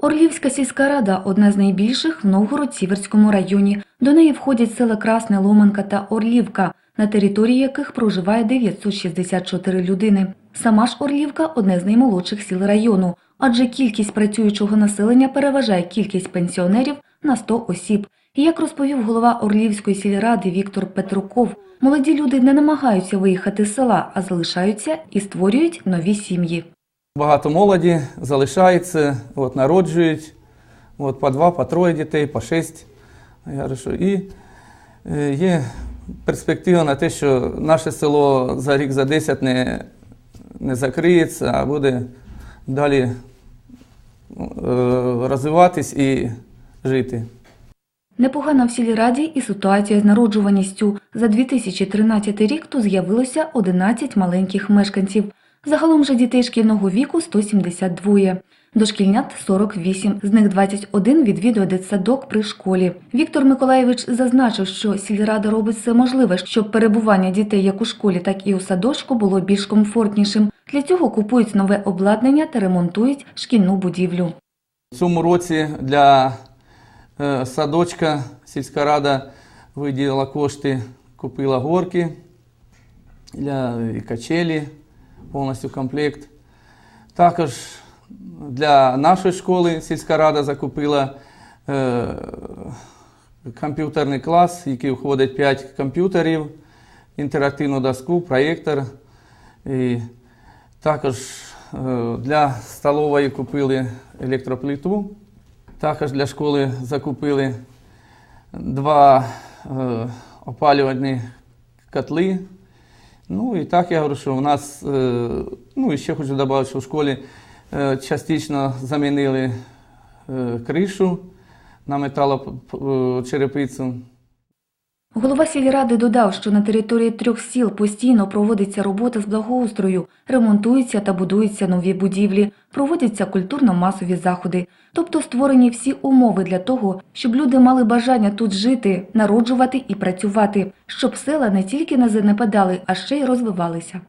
Орлівська сільська рада одна з найбільших в Новгород-Сіверському районі. До неї входять села Красне, Ломанка та Орлівка, на території яких проживає 964 людини. Сама ж Орлівка одне з наймолодших сіл району, адже кількість працюючого населення переважає кількість пенсіонерів на 100 осіб. І як розповів голова Орлівської сільради Віктор Петруков, молоді люди не намагаються виїхати з села, а залишаються і створюють нові сім'ї. Багато молоді залишається, от, народжують от, по два, по троє дітей, по шість. Я що І е, є перспектива на те, що наше село за рік, за 10 не, не закриється, а буде далі е, розвиватись і жити. Непогана в сільраді і ситуація з народжуваністю. За 2013 рік тут з'явилося 11 маленьких мешканців. Загалом же дітей шкільного віку 172. Дошкільнят 48, з них 21 відвідує дитсадок при школі. Віктор Миколаєвич зазначив, що сільрада робить все можливе, щоб перебування дітей як у школі, так і у садочку було більш комфортнішим. Для цього купують нове обладнання та ремонтують шкільну будівлю. В цьому році для е, садочка сільська рада виділила кошти, купила горки для качелі, повністю комплект. Також для нашої школи сільська рада закупила е, комп'ютерний клас, який входить 5 комп'ютерів, інтерактивну доску, проєктор. І також е, для столової купили електроплиту. Також для школи закупили два е, опалювальні котли. Ну і так я говорю, що у нас, е, ну і ще хочу додати, що в школі е, частично замінили е, кришу на металочерепицю. Голова сільради додав, що на території трьох сіл постійно проводиться робота з благоустрою, ремонтуються та будуються нові будівлі, проводяться культурно-масові заходи, тобто створені всі умови для того, щоб люди мали бажання тут жити, народжувати і працювати, щоб села не тільки не занепадали, а ще й розвивалися.